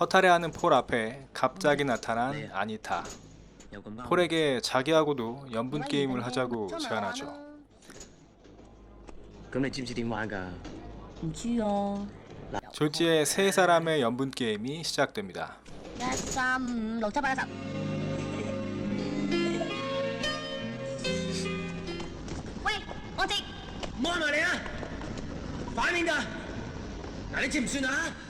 허탈해하는 폴 앞에 갑자기 나타난 아니타. 폴에게 자기하고도 연분 게임을 하자고 제안하죠. 졸지에 세 사람의 연분 게임이 시작됩니다. 뭐말이야? 밤인가? 나를 짐수나?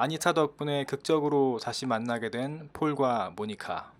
아니타 덕분에 극적으로 다시 만나게 된 폴과 모니카.